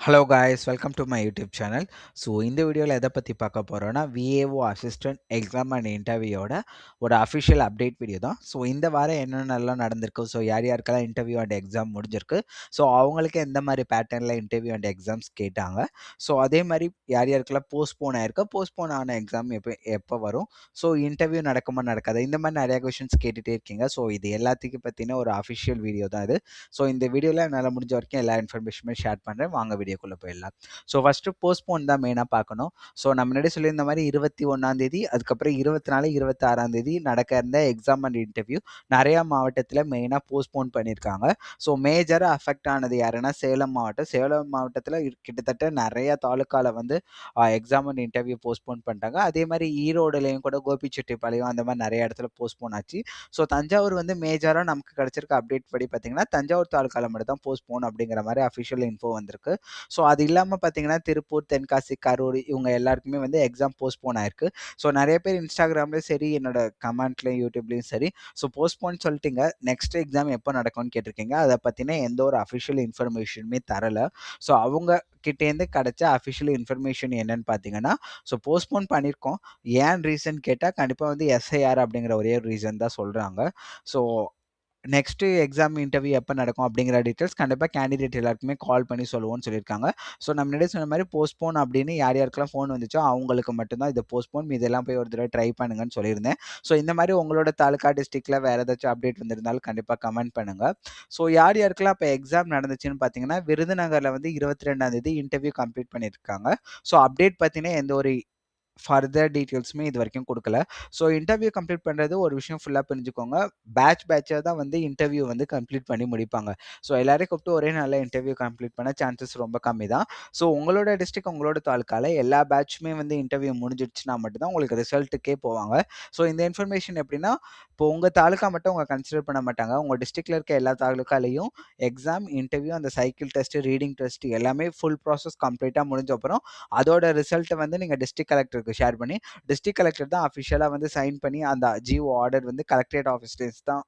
Hello guys welcome to my YouTube channel so இந்த வீடியோவில் எதை பற்றி பார்க்க போகிறோன்னா விஏஓ அசிஸ்டன்ட் எக்ஸாம் அண்ட் இன்டர்வியூவோட ஒரு அஃபிஷியல் அப்டேட் வீடியோ தான் ஸோ இந்த வாரம் என்னென்னலாம் நடந்திருக்கு ஸோ யார் யாருக்கெல்லாம் இன்டர்வியூ அண்ட் எக்ஸாம் முடிஞ்சிருக்கு ஸோ அவங்களுக்கு எந்த மாதிரி பேட்டர்னில் இன்டர்வியூ அண்ட் எக்ஸாம்ஸ் கேட்டாங்க ஸோ அதே மாதிரி யார் யாருக்கெல்லாம் போஸ்ட்போன் ஆயிருக்கு போஸ்ட்போன் ஆன எக்ஸாம் எப்போ எப்போ வரும் ஸோ இன்டர்வியூ நடக்குமா நடக்காது இந்த மாதிரி நிறைய கொஷின்ஸ் கேட்டுகிட்டே இருக்கீங்க ஸோ இது எல்லாத்துக்கும் பற்றின ஒரு அஃபிஷியல் வீடியோ தான் இது ஸோ இந்த வீடியோவில் என்னால் முடிஞ்ச வரைக்கும் எல்லா இன்ஃபர்மேஷனுமே ஷேர் பண்ணுறேன் வாங்க வீடியோக்குள்ளே போயிடலாம். ஸோ ஃபஸ்ட்டு போஸ்ட்போன் தான் மெயினாக பார்க்கணும். ஸோ நம்ம முன்னாடி சொல்லியிருந்த மாதிரி இருபத்தி ஒன்றாந்தேதி அதுக்கப்புறம் இருபத்தி நாலு இருபத்தி ஆறாந்தேதி நடக்க இருந்த எக்ஸாம் அண்ட் இன்டர்வியூ நிறையா மாவட்டத்தில் மெயினாக போஸ்ட்போன் பண்ணியிருக்காங்க. ஸோ மேஜராக அஃபெக்ட் ஆனது யாருன்னா சேலம் மாவட்டம். சேலம் மாவட்டத்தில் கிட்டத்தட்ட நிறையா தாலுக்காவில் வந்து எக்ஸாம் அண்ட் இன்டர்வியூ போஸ்ட்போன் பண்ணிட்டாங்க. அதே மாதிரி ஈரோடுலேயும் கூட கோபிச்செட்டிப்பாளையம் அந்த மாதிரி நிறைய இடத்துல போஸ்ட்போன் ஆச்சு. ஸோ தஞ்சாவூர் வந்து மேஜராக நமக்கு கிடச்சிருக்க அப்டேட் படி பார்த்தீங்கன்னா தஞ்சாவூர் தாலுக்காவில் மட்டும் தான் போஸ்ட்போன் அப்படிங்கிற மாதிரி அஃபிஷியல் இன்ஃபோ வந்திருக்கு. ஸோ அது இல்லாமல் பார்த்தீங்கன்னா திருப்பூர் தென்காசி கரூர் இவங்க எல்லாருக்குமே வந்து எக்ஸாம் போஸ்ட்போன் ஆயிருக்கு. ஸோ நிறைய பேர் இன்ஸ்டாகிராம்லேயும் சரி என்னோட கமெண்ட்லேயும் யூடியூப்லேயும் சரி ஸோ போஸ்ட்போன் சொல்லிட்டீங்க. நெக்ஸ்ட் எக்ஸாம் எப்போ நடக்கும்னு கேட்டிருக்கீங்க. அதை பற்றின எந்த ஒரு அஃபிஷியல் இன்ஃபர்மேஷனுமே தரலை. ஸோ அவங்க கிட்டேருந்து கிடைச்ச அஃபிஷியல் இன்ஃபர்மேஷன் என்னன்னு பார்த்தீங்கன்னா ஸோ போஸ்ட்போன் பண்ணியிருக்கோம் ஏன் ரீசன் கேட்டால் கண்டிப்பாக வந்து எஸ்ஐஆர் அப்படிங்கிற ஒரே ஒரு ரீசன் தான் சொல்கிறாங்க ஸோ நெக்ஸ்ட்டு எக்ஸாம் இன்டர்வியூ எப்போ நடக்கும் அப்படிங்கிற டீட்டெயில்ஸ் கண்டிப்பாக கேண்டிடேட் எல்லாருக்குமே கால் பண்ணி சொல்லுவோம்னு சொல்லியிருக்காங்க. ஸோ நம்ம முன்னாடி சொன்ன மாதிரி போஸ்ட்போன் அப்படின்னு யார் யாருக்கெல்லாம் ஃபோன் வந்துச்சோ அவங்களுக்கு மட்டும்தான் இதை போஸ்ட்போன் இதெல்லாம் போய் ஒரு தடவை ட்ரை பண்ணுங்கன்னு சொல்லியிருந்தேன். ஸோ இந்த மாதிரி உங்களோட தாலுக்கா டிஸ்ட்ரிக்டில் வேறு ஏதாச்சும் அப்டேட் வந்திருந்தாலும் கண்டிப்பாக கமெண்ட் பண்ணுங்கள் ஸோ யார் யாருக்கெல்லாம் இப்போ எக்ஸாம் நடந்துச்சுன்னு பார்த்தீங்கன்னா விருதுநகரில் வந்து இருபத்தி ரெண்டாந்தேதி இன்டர்வியூ கம்ப்ளீட் பண்ணியிருக்காங்க. ஸோ அப்டேட் பார்த்தீங்கன்னா எந்த ஒரு ஃபர்தர் டீட்டெயில்ஸுமே இது வரைக்கும் கொடுக்கல. ஸோ இன்டர்வியூ கம்ப்ளீட் பண்ணுறது ஒரு விஷயம் ஃபுல்லாக புரிஞ்சுக்கோங்க. பேட்ச் பேட்சாக தான் வந்து இன்டர்வியூ வந்து கம்ப்ளீட் பண்ணி முடிப்பாங்க. ஸோ எல்லாரையும் கூப்பிட்டு ஒரே நல்ல இன்டர்வியூ கம்ப்ளீட் பண்ண சான்சஸ் ரொம்ப கம்மி தான். ஸோ உங்களோட டிஸ்ட்ரிக் உங்களோட தாலுக்காவில் எல்லா பேட்சுமே வந்து இன்டர்வியூ முடிஞ்சிடுச்சுன்னா மட்டும்தான் உங்களுக்கு ரிசல்ட்டுக்கே போவாங்க. ஸோ இந்த இன்ஃபர்மேஷன் எப்படின்னா இப்போ உங்கள் தாலுக்கா மட்டும் உங்கள் கன்சிடர் பண்ண மாட்டாங்க. உங்கள் டிஸ்ட்ரிக்டில் இருக்க எல்லா தாலுக்காலையும் எக்ஸாம் இன்டர்வியூ அந்த சைக்கிள் டெஸ்ட் ரீடிங் டெஸ்ட் எல்லாமே ஃபுல் ப்ராசஸ் கம்ப்ளீட்டாக முடிஞ்ச அப்புறம் அதோட ரிசல்ட்டை வந்து நீங்கள் டிஸ்ட்ரிக்ட் கலெக்டருக்கு ஷேர் பண்ணி டிஸ்ட்ரிக்ட் கலெக்டர் தான் அஃபிஷியலாக வந்து சைன் பண்ணி அந்த ஜிஓ ஆர்டர் வந்து கலெக்டரேட் ஆஃபீஸ்லேஸ் தான்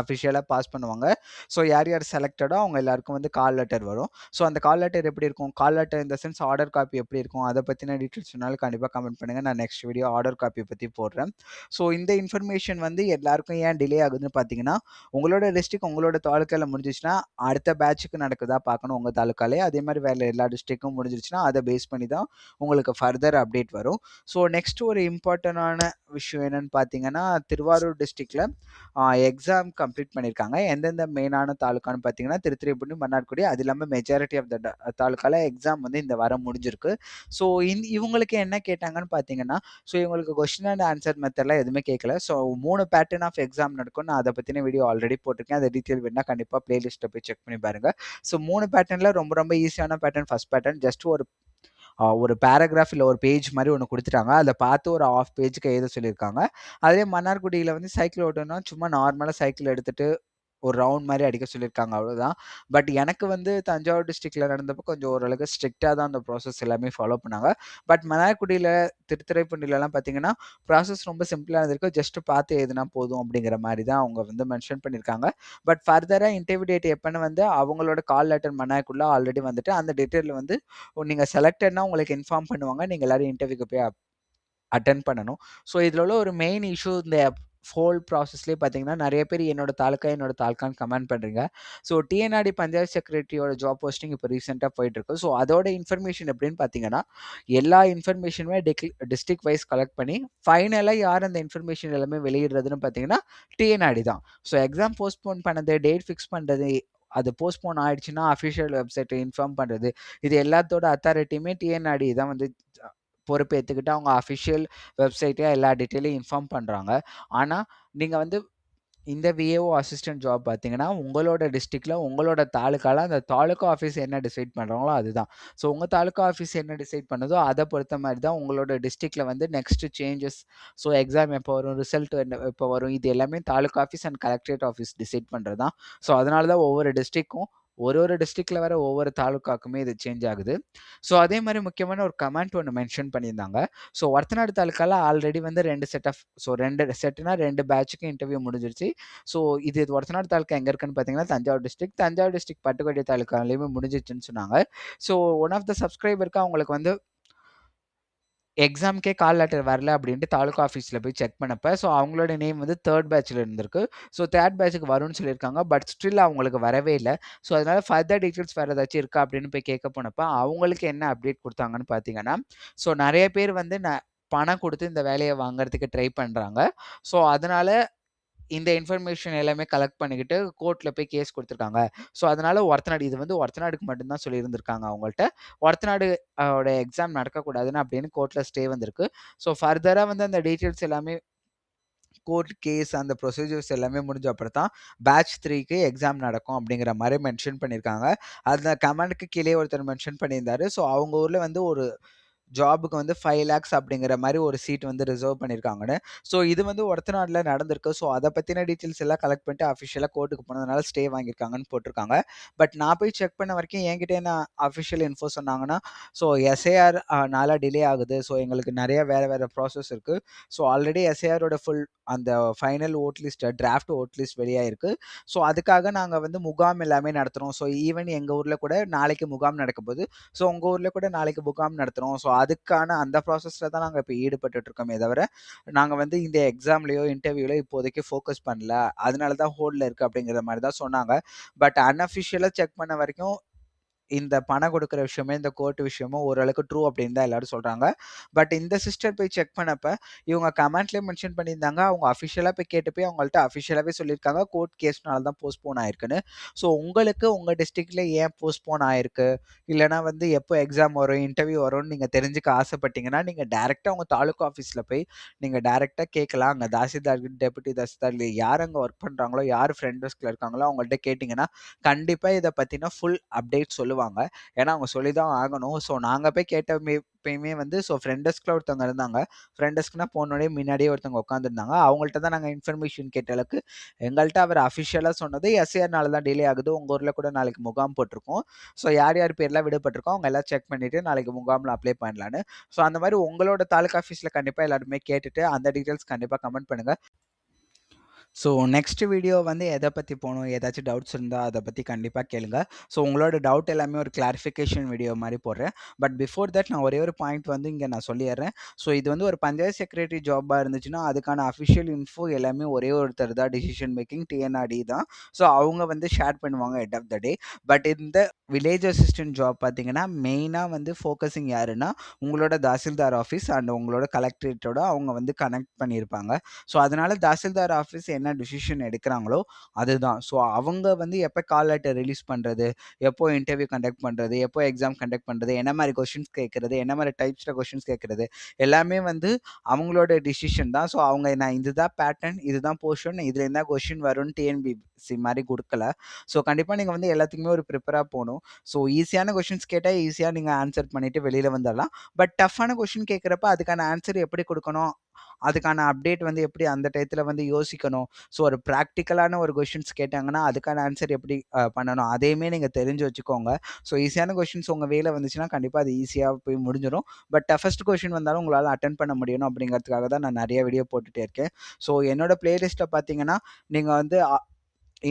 அஃபிஷியலாக பாஸ் பண்ணுவாங்க. ஸோ யார் யார் செலக்டடோ அவங்க எல்லாருக்கும் வந்து கால் லெட்டர் வரும். ஸோ அந்த கால் லெட்டர் எப்படி இருக்கும்? கால் லெட்டர் இந்த சென்ஸ் ஆர்டர் காப்பி எப்படி இருக்கும்? அதை பற்றின டீட்டெயில்ஸ் சொன்னாலும் கண்டிப்பாக கமெண்ட் பண்ணுங்கள் நான் நெக்ஸ்ட் வீடியோ ஆர்டர் காப்பி பற்றி போடுறேன். ஸோ இந்த இன்ஃபர்மேஷன் வந்து எல்லாருக்கும் ஏன் டிலே ஆகுதுன்னு பார்த்தீங்கன்னா உங்களோட டிஸ்ட்ரிக் உங்களோட தாலுக்காவில் முடிஞ்சிச்சுன்னா அடுத்த பேட்சுக்கு நடக்குதா பார்க்கணும் உங்கள் தாலுக்காலே. அதே மாதிரி வேறு எல்லா டிஸ்ட்ரிக்கும் முடிஞ்சிருச்சுன்னா அதை பேஸ் பண்ணி தான் உங்களுக்கு ஃபர்தர் அப்டேட் வரும். ஸோ நெக்ஸ்ட் ஒரு இம்பார்ட்டண்டான விஷயம் என்னன்னு பார்த்தீங்கன்னா திருவாரூர் டிஸ்ட்ரிக்டில் எக்ஸாம்க்கு கம்ப்ளீட் பண்ணியிருக்காங்க. எந்தெந்த மெயினான தாலுக்கான்னு பார்த்தீங்கன்னா திருத்துறைப்பூண்டி மன்னார்குடி அது இல்லாமல் மெஜாரிட்டி ஆஃப் த தாலுக்காவில் எக்ஸாம் வந்து இந்த வாரம் முடிஞ்சிருக்கு. ஸோ இந் இவங்களுக்கு என்ன கேட்டாங்கன்னு பார்த்தீங்கன்னா ஸோ இவங்களுக்கு கொஸ்டின் அண்ட் ஆன்சர் மெத்தட்லாம் எதுவுமே கேட்கல. ஸோ மூணு பேட்டர்ன் ஆஃப் எக்ஸாம் நடக்கும். நான் அதை பற்றின வீடியோ ஆல்ரெடி போட்டிருக்கேன். அதை டீட்டெயில் வேணால் கண்டிப்பாக ப்ளேலிஸ்ட்டை போய் செக் பண்ணி பாருங்கள் ஸோ மூணு பேட்டர்னில் ரொம்ப ரொம்ப ஈஸியான பேட்டர்ன் ஃபஸ்ட் பேட்டர்ன் ஜஸ்ட் ஒரு ஒரு பேராகிராஃப் இல்லை ஒரு பேஜ் மாதிரி ஒன்று கொடுத்துட்டாங்க. அதை பார்த்து ஒரு ஆஃப் பேஜுக்கு எழுத சொல்லியிருக்காங்க அதே மன்னார்குடியில் வந்து சைக்கிள் ஓட்டணும்னா சும்மா நார்மலாக சைக்கிள் எடுத்துகிட்டு ஒரு ரவுண்ட் மாதிரி அடிக்க சொல்லியிருக்காங்க அவ்வளோதான். பட் எனக்கு வந்து தஞ்சாவூர் டிஸ்ட்ரிக்டில் நடந்தப்போ கொஞ்சம் ஓரளவுக்கு ஸ்ட்ரிக்டாக தான் அந்த ப்ராசஸ் எல்லாமே ஃபாலோ பண்ணாங்க. பட் மன்னார்குடியில் திருத்துறைப்பூண்டிலலாம் பார்த்தீங்கன்னா ப்ராசஸ் ரொம்ப சிம்பிளாக இருந்திருக்கு. ஜஸ்ட் பார்த்து எதுனா போதும் அப்படிங்கிற மாதிரி தான் அவங்க வந்து மென்ஷன் பண்ணியிருக்காங்க. பட் ஃபர்தராக இன்டர்வியூ டேட் எப்போன்னு வந்து அவங்களோட கால் லெட்டர் மன்னார்குள்ளே ஆல்ரெடி வந்துட்டு அந்த டீட்டெயில் வந்து நீங்கள் செலக்டட்னா உங்களுக்கு இன்ஃபார்ம் பண்ணுவாங்க. நீங்கள் எல்லோரும் இன்டர்வியூக்கு போய் அட்டன் பண்ணணும். ஸோ இதில் உள்ள ஒரு மெயின் இஷ்யூ இந்த ஹோல் ப்ராசஸ்லேயே பார்த்தீங்கன்னா நிறைய பேர் என்னோட தாலுக்கா என்னோட தாலுக்கான்னு கமெண்ட் பண்ணுறீங்க ஸோ டிஎன்ஆர்டி பஞ்சாயத்து செக்ரட்டரியோட ஜாப் போஸ்டிங் இப்போ ரீசெண்டாக போயிட்டுருக்கு. ஸோ அதோட இன்ஃபர்மேஷன் எப்படின்னு பார்த்தீங்கன்னா எல்லா இன்ஃபர்மேஷனுமே டிக் டிஸ்ட்ரிக்ட் வைஸ் கலெக்ட் பண்ணி ஃபைனலாக யார் அந்த இன்ஃபர்மேஷன் எல்லாமே வெளியிடுறதுன்னு பார்த்தீங்கன்னா டிஎன்ஆர்டி தான். ஸோ எக்ஸாம் போஸ்ட்போன் பண்ணது டேட் ஃபிக்ஸ் பண்ணுறது அது போஸ்ட்போன் ஆயிடுச்சுன்னா அஃபிஷியல் வெப்சைட்டை இன்ஃபார்ம் பண்ணுறது இது எல்லாத்தோட அத்தாரிட்டியுமே டிஎன்ஆர்டி தான் வந்து பொறுப்பேற்றுக்கிட்டு அவங்க அஃபிஷியல் வெப்சைட்டே எல்லா டீட்டெயிலையும் இன்ஃபார்ம் பண்ணுறாங்க ஆனால் நீங்கள் வந்து இந்த விஏஓ அசிஸ்டன்ட் ஜாப் பார்த்தீங்கன்னா உங்களோட டிஸ்ட்ரிக்டில் உங்களோட தாலுக்காவில் அந்த தாலுக்கா ஆஃபீஸ் என்ன டிசைட் பண்ணுறாங்களோ அதுதான். ஸோ உங்கள் தாலுக்கா ஆஃபீஸ் என்ன டிசைட் பண்ணுதோ அதை பொறுத்த மாதிரி தான் உங்களோட டிஸ்ட்ரிக்டில் வந்து நெக்ஸ்ட் சேஞ்சஸ் ஸோ எக்ஸாம் எப்போ வரும் ரிசல்ட் என்ன எப்போ வரும் இது எல்லாமே taluka office and collectorate office decide பண்ணுறது தான் ஸோ அதனால தான் ஒவ்வொரு டிஸ்ட்ரிக்கும் ஒரு ஒரு டிஸ்ட்ரிக்ட்ல வர ஒவ்வொரு தாலுக்காக்குமே இது சேஞ்ச் ஆகுது. ஸோ அதே மாதிரி முக்கியமான ஒரு கமெண்ட் ஒன்று மென்ஷன் பண்ணியிருந்தாங்க. ஸோ ஒரத்தநாடு தாலுக்கால ஆல்ரெடி வந்து ரெண்டு செட் ஆஃப் ஸோ ரெண்டு செட்னா 2 பேட்ச்க்கு இன்டர்வியூ முடிஞ்சிருச்சு. ஸோ இது ஒரத்தநாடு தாலுக்கா எங்கே இருக்குன்னு பார்த்தீங்கன்னா, தஞ்சாவூர் டிஸ்ட்ரிக்ட். தஞ்சாவூர் டிஸ்ட்ரிக்ட் பட்டுக்கோட்டை தாலுக்காலையுமே முடிஞ்சிருச்சுன்னு சொன்னாங்க. ஸோ ஒன் ஆஃப் த சப்ஸ்கிரைபருக்கு அவங்களுக்கு வந்து எக்ஸாம்க்கே கால் லெட்டர் வரல அப்படின்ட்டு தாலுகா ஆஃபீஸில் போய் செக் பண்ணப்ப, ஸோ அவங்களோட நேம் வந்து 3 பேட்ச்ல இருந்திருக்கு. ஸோ 3 பேட்ச்க்கு வரும்னு சொல்லியிருக்காங்க. பட் ஸ்டில் அவங்களுக்கு வரவே இல்லை ஸோ அதனால் ஃபர்தர் டீட்டெயில்ஸ் வேறு ஏதாச்சும் இருக்கா அப்படின்னு போய் கேட்க போனப்போ அவங்களுக்கு என்ன அப்டேட் கொடுத்தாங்கன்னு பார்த்தீங்கன்னா, ஸோ நிறைய பேர் வந்து ந பணம் கொடுத்து இந்த வேலையை வாங்குறதுக்கு ட்ரை பண்ணுறாங்க ஸோ அதனால் இந்த இன்ஃபர்மேஷன் எல்லாமே கலெக்ட் பண்ணிக்கிட்டு கோர்ட்டில் போய் கேஸ் கொடுத்துருக்காங்க ஸோ அதனால ஒரத்தநாடு இது வந்து ஒரத்தநாடுக்கு மட்டும்தான் சொல்லியிருந்திருக்காங்க அவங்கள்ட்ட. ஒரத்தநாடு அ எக்ஸாம் நடக்கக்கூடாதுன்னு அப்படின்னு கோர்ட்டில் ஸ்டே வந்திருக்கு. ஸோ ஃபர்தராக வந்து அந்த டீட்டெயில்ஸ் எல்லாமே கோர்ட் கேஸ் அந்த ப்ரொசீஜர்ஸ் எல்லாமே முடிஞ்ச அப்புறம் தான் பேட்ச் த்ரீக்கு எக்ஸாம் நடக்கும் அப்படிங்கிற மாதிரி மென்ஷன் பண்ணியிருக்காங்க. அந்த கமெண்ட்க்கு கீழே ஒருத்தர் மென்ஷன் பண்ணியிருந்தாரு. ஸோ அவங்க ஊரில் வந்து ஒரு ஜாபுக்கு வந்து ஃபைவ் லேக்ஸ் அப்படிங்கிற மாதிரி ஒரு சீட் வந்து ரிசர்வ் பண்ணியிருக்காங்கன்னு. ஸோ இது வந்து ஒருத்த நாட்டில் நடந்திருக்கு. ஸோ அதை பற்றின டீட்டெயில்ஸ் எல்லாம் கலெக்ட் பண்ணிட்டு அஃபிஷியலாக கோர்ட்டுக்கு போனதுனால ஸ்டே வாங்கியிருக்காங்கன்னு போட்டிருக்காங்க. பட் நான் போய் செக் பண்ண வரைக்கும் என்கிட்ட என்ன அஃபிஷியல் இன்ஃபோ சொன்னாங்கன்னா, ஸோ எஸ்ஏஆர் நாளாக டிலே ஆகுது. ஸோ எங்களுக்கு நிறைய வேறு வேறு ப்ராசஸ் இருக்குது ஸோ ஆல்ரெடி எஸ்ஏஆரோட ஃபுல் அந்த final vote list draft vote list வெளியாயிருக்கு. ஸோ அதுக்காக நாங்கள் வந்து முகாம் எல்லாமே நடத்துகிறோம் ஸோ ஈவன் எங்கள் ஊரில் கூட நாளைக்கு முகாம் நடக்கப்போது. ஸோ உங்கள் ஊரில் கூட நாளைக்கு முகாம் நடத்துகிறோம் ஸோ அதுக்கான அந்த ப்ராசஸில் தான் நாங்கள் இப்போ ஈடுபட்டு இருக்கோமே தவிர, நாங்கள் வந்து இந்த எக்ஸாம்லேயோ இன்டர்வியூலையோ இப்போதைக்கு ஃபோக்கஸ் பண்ணல. அதனால தான் ஹோல்டில் இருக்குது அப்படிங்கிற மாதிரி தான் சொன்னாங்க. பட் அன்அஃபிஷியலாக செக் பண்ண வரைக்கும் இந்த பணம் கொடுக்குற விஷயமே, இந்த கோர்ட் விஷயமும் ஓரளவுக்கு ட்ரூ அப்படின்னு தான் எல்லாரும் சொல்கிறாங்க பட் இந்த சிஸ்டர் போய் செக் பண்ணப்ப, இவங்க கமெண்ட்லேயே மென்ஷன் பண்ணியிருந்தாங்க. அவங்க அஃபிஷியலாக போய் கேட்டு போய் அவங்கள்ட்ட அஃபிஷியலாகவே சொல்லியிருக்காங்க. கோர்ட் கேஸ்னால தான் போஸ்ட்போன் ஆயிருக்குன்னு. ஸோ உங்களுக்கு உங்கள் டிஸ்ட்ரிக்டில் ஏன் போஸ்ட்போன் ஆயிருக்கு? இல்லைனா வந்து எப்போ எக்ஸாம் வரும், இன்டர்வியூ வரும்னு நீங்கள் தெரிஞ்சுக்க ஆசைப்பட்டீங்கன்னா, நீங்கள் டேரெக்டாக உங்கள் தாலுக்கா ஆஃபீஸில் போய் நீங்கள் டேரெக்டாக கேட்கலாம். அங்கே தாசில்தார், டெபுட்டி தாசில்தார் யார் அங்கே ஒர்க் பண்ணுறாங்களோ யார் ஃப்ரெண்ட் டெஸ்க்ல இருக்காங்களோ அவங்கள்ட்ட கேட்டிங்கன்னா கண்டிப்பாக இதை பற்றினா ஃபுல் அப்டேட் சொல்லுவாங்க. ஏன்னா அவங்க சொல்லி தான் ஆகணும். ஸோ நாங்கள் போய் கேட்டமே எப்பயுமே வந்து ஸோ ஃப்ரெண்ட் டெஸ்கில் ஒருத்தவங்க இருந்தாங்க. ஃப்ரெண்ட் டெஸ்க்னா போனோடய முன்னாடியே ஒருத்தவங்க உட்காந்துருந்தாங்க. அவங்கள்ட்ட தான் நாங்கள் இன்ஃபர்மேஷன் கேட்ட அளவுக்கு, எங்கள்கிட்ட அவர் அஃபிஷியலா சொன்னது எஸ்ஏஆர்னால தான் டிலே ஆகுது. உங்கள் ஊரில் கூட நாளைக்கு முகாம் போட்டிருக்கோம். ஸோ யார் யார் பேர்லாம் விடுபட்டிருக்கோம் அவங்க எல்லாம் செக் பண்ணிவிட்டு நாளைக்கு முகாமில் அப்ளை பண்ணலான்னு. ஸோ அந்த மாதிரி உங்களோட தாலுக்கா ஆஃபீஸில் கண்டிப்பாக எல்லாருமே கேட்டுட்டு அந்த டீட்டெயில்ஸ் கண்டிப்பாக கமெண்ட் பண்ணுங்கள் ஸோ நெக்ஸ்ட் வீடியோ வந்து எதை பற்றி போகணும் ஏதாச்சும் டவுட்ஸ் இருந்தால் அதை பற்றி கண்டிப்பாக கேளுங்க. ஸோ உங்களோட டவுட் எல்லாமே ஒரு கிளாரிஃபிகேஷன் வீடியோ மாதிரி போடுறேன். பட் பிஃபோர் தட் நான் ஒரே ஒரு பாயிண்ட் வந்து இங்கே நான் சொல்லிடுறேன் ஸோ இது வந்து ஒரு பஞ்சாயத்து செக்ரட்டரி ஜாபாக இருந்துச்சுன்னா, அதுக்கான அஃபிஷியல் இன்ஃபோ எல்லாமே ஒரே ஒருத்தர் தான் டிசிஷன் மேக்கிங் டிஎன்ஆர்டி தான். ஸோ அவங்க வந்து ஷேர் பண்ணுவாங்க end of the day. But இந்த வில்லேஜ் அசிஸ்டன்ட் ஜாப் பார்த்தீங்கன்னா, மெயினாக வந்து ஃபோக்கஸிங் யாருன்னா, உங்களோட தாசில்தார் ஆஃபீஸ் அண்ட் உங்களோட கலெக்டரேட்டோட அவங்க வந்து கனெக்ட் பண்ணியிருப்பாங்க. ஸோ அதனால தாசில்தார் ஆஃபீஸ் என்ன டிசிஷன் எடுக்கிறாங்களோ அதுதான். ஸோ அவங்க வந்து எப்போ கால் லெட்டர் ரிலீஸ் பண்ணுறது எப்போ இன்டர்வியூ கண்டக்ட் பண்ணுறது எப்போ எக்ஸாம் கண்டக்ட் பண்ணுறது என்ன மாதிரி கொஷின்ஸ் கேட்குறது என்ன மாதிரி டைப்ஸில் கொஷின்ஸ் கேட்குறது எல்லாமே வந்து அவங்களோட டிசிஷன் தான். ஸோ அவங்க நான் இதுதான் பேட்டர்ன், இதுதான் போர்ஷன், இதில் என்ன கொஷின் வரும்னு டிஎன்பிசி மாதிரி கொடுக்கல ஸோ கண்டிப்பாக நீங்கள் வந்து எல்லாத்துக்குமே ஒரு ப்ரிப்பராக போகணும் ஸோ ஈஸியான கொஷின்ஸ் கேட்டால் ஈஸியாக நீங்கள் ஆன்சர் பண்ணிவிட்டு வெளியில் வந்துடலாம் பட் டஃப்பான கொஷின் கேட்குறப்ப அதுக்கான ஆன்சர் எப்படி கொடுக்கணும் அதுக்கான அப்டேட் வந்து எப்படி அந்த டயத்தில் வந்து யோசிக்கணும். ஸோ ஒரு ப்ராக்டிக்கலான ஒரு கொஷின்ஸ் கேட்டாங்கன்னா, அதுக்கான ஆன்சர் எப்படி பண்ணணும், அதையுமே நீங்கள் தெரிஞ்சு வச்சுக்கோங்க. ஸோ ஈஸியான கொஷின்ஸ் உங்கள் வேலை வந்துச்சுன்னா, கண்டிப்பாக அது ஈஸியாக போய் முடிஞ்சிடும் பட் டஃபஸ்ட் கொஷின் வந்தாலும் உங்களால் அட்டன் பண்ண முடியணும் அப்படிங்கிறதுக்காக தான் நான் நிறைய வீடியோ போட்டுகிட்டே இருக்கேன். ஸோ என்னோட பிளேலிஸ்ட்ல பார்த்தீங்கன்னா, நீங்கள் வந்து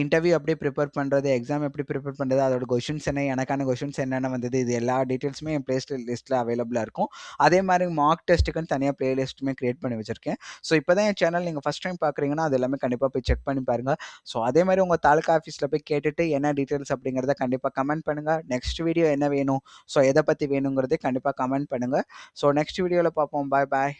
இன்டர்வியூ எப்படி ப்ரிப்பேர் பண்ணுறது எக்ஸாம் எப்படி ப்ரிப்பேர் பண்ணுறது அதோட கொஷின்ஸ் என்ன, எனக்கான கொஷின்ஸ் என்னென்ன வந்தது, இது எல்லா டீட்டெயில்ஸுமே என் பிளேஸ் லிஸ்ட்டில் அவைலபிளாக இருக்கும். அதே மாதிரி மார்க் டெஸ்ட்டுக்குன்னு தனியா பிளேலிஸ்ட்டுமே கிரியேட் பண்ணி வச்சிருக்கேன். ஸோ இப்போ தான் என் சேனல் நீங்கள் ஃபஸ்ட் டைம் பார்க்குறீங்கன்னா, அது எல்லாமே கண்டிப்பாக போய் செக் பண்ணி பாருங்கள் ஸோ அதே மாதிரி உங்கள் தாலுகா ஆஃபீஸில் போய் கேட்டுட்டு என்ன டீட்டெயில்ஸ் அப்படிங்கிறத கண்டிப்பாக கமெண்ட் பண்ணுங்கள் நெக்ஸ்ட் வீடியோ என்ன வேணும், ஸோ எதை பற்றி வேணுங்கிறதே கண்டிப்பாக கமெண்ட் பண்ணுங்கள் ஸோ நெக்ஸ்ட் வீடியோவில் பார்ப்போம். பாய் பாய்.